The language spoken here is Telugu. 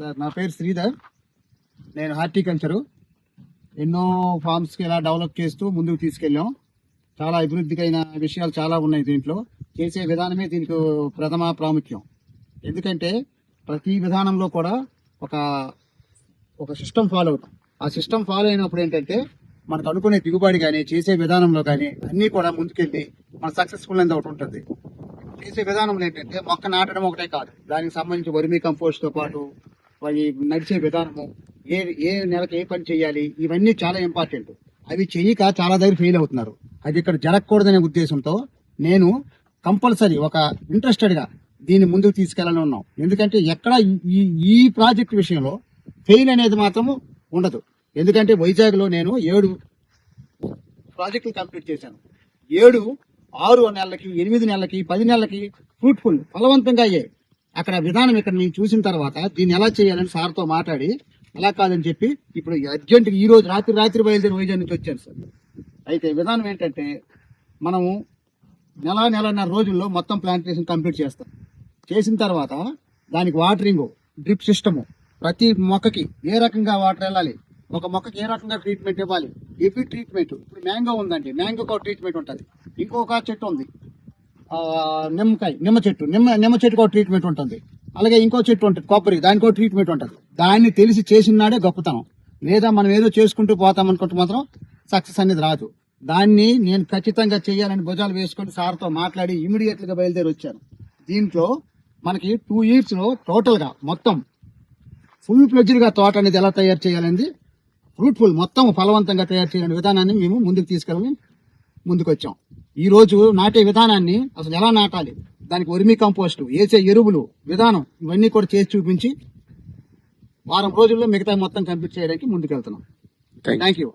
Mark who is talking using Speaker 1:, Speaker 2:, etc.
Speaker 1: సార్ నా పేరు శ్రీధర్. నేను హార్టికల్చరు. ఎన్నో ఫార్మ్స్కి ఇలా డెవలప్ చేస్తూ ముందుకు తీసుకెళ్ళాం. చాలా అభివృద్ధికైన విషయాలు చాలా ఉన్నాయి దీంట్లో. చేసే విధానమే దీనికి ప్రథమ ప్రాముఖ్యం. ఎందుకంటే ప్రతి విధానంలో కూడా ఒక ఒక సిస్టమ్ ఫాలో అవుతాం. ఆ సిస్టమ్ ఫాలో అయినప్పుడు ఏంటంటే మనకు అనుకునే దిగుబడి కానీ చేసే విధానంలో కానీ అన్నీ కూడా ముందుకెళ్ళి మన సక్సెస్ఫుల్ అనేది ఒకటి ఉంటుంది. చేసే విధానంలో ఏంటంటే మొక్క నాటడం ఒకటే కాదు. దానికి సంబంధించి వర్మీ కంపోస్ట్తో పాటు మరి నడిచే విధానము ఏ ఏ నెలకి ఏ పని చేయాలి ఇవన్నీ చాలా ఇంపార్టెంట్ అవి చేయక చాలా దగ్గర ఫెయిల్ అవుతున్నారు. అది ఇక్కడ జరగకూడదనే ఉద్దేశంతో నేను కంపల్సరీ ఒక ఇంట్రెస్టెడ్గా దీన్ని ముందుకు తీసుకెళ్ళాలని ఉన్నాం. ఎందుకంటే ఎక్కడ ఈ ఈ ప్రాజెక్ట్ విషయంలో ఫెయిల్ అనేది మాత్రము ఉండదు. ఎందుకంటే వైజాగ్లో నేను ఏడు ప్రాజెక్టులు కంప్లీట్ చేశాను. ఏడు ఆరు నెలలకి ఎనిమిది నెలలకి పది నెలలకి ఫ్రూట్ఫుల్ ఫలవంతంగా అయ్యాయి. అక్కడ విధానం ఇక్కడ నేను చూసిన తర్వాత దీన్ని ఎలా చేయాలని సార్తో మాట్లాడి అలా కాదని చెప్పి ఇప్పుడు అర్జెంట్ ఈ రోజు రాత్రి రాత్రి బయలుదేరి వైజాగ్ నుంచి వచ్చాను సార్. అయితే విధానం ఏంటంటే మనము నెల నెలన్నర రోజుల్లో మొత్తం ప్లాంటేషన్ కంప్లీట్ చేస్తాం. చేసిన తర్వాత దానికి వాటరింగ్ డ్రిప్ సిస్టము ప్రతి మొక్కకి ఏ రకంగా వాటర్ వెళ్ళాలి ఒక మొక్కకి ఏ రకంగా ట్రీట్మెంట్ ఇవ్వాలి ఎవ్రీ ట్రీట్మెంట్ ఇప్పుడు మ్యాంగో ఉందండి మ్యాంగోకి ఒక ట్రీట్మెంట్ ఉంటుంది. ఇంకొక చెట్టు ఉంది నిమ్మకాయ నిమ్మ చెట్టు నిమ్మ నిమ్మ చెట్టుకు ఒక ట్రీట్మెంట్ ఉంటుంది. అలాగే ఇంకో చెట్టు ఉంటుంది కొబ్బరి దానికి ట్రీట్మెంట్ ఉంటుంది. దాన్ని తెలిసి చేసినాడే గొప్పతనం. లేదా మనం ఏదో చేసుకుంటూ పోతాం అనుకుంటే మాత్రం సక్సెస్ అనేది రాదు. దాన్ని నేను ఖచ్చితంగా చేయాలని భుజాలు వేసుకొని సార్తో మాట్లాడి ఇమీడియట్గా బయలుదేరి వచ్చాను. దీంట్లో మనకి టూ ఇయర్స్లో టోటల్గా మొత్తం ఫుల్ ఫ్లెడ్జ్డ్ తోట అనేది ఎలా తయారు చేయాలనేది ఫ్రూట్ఫుల్ మొత్తం ఫలవంతంగా తయారు చేయాలనే విధానాన్ని మేము ముందుకు తీసుకెళ్ళి ముందుకు వచ్చాం. ఈ రోజు నాటే విధానాన్ని అసలు ఎలా నాటాలి? దానికి వర్మీ కంపోస్ట్ వేసే ఎరువులు విధానం ఇవన్నీ కూడా చేసి చూపించి వారం రోజుల్లో మిగతా మొత్తం కంప్లీట్ చేయడానికి ముందుకెళ్తున్నాం. Thank you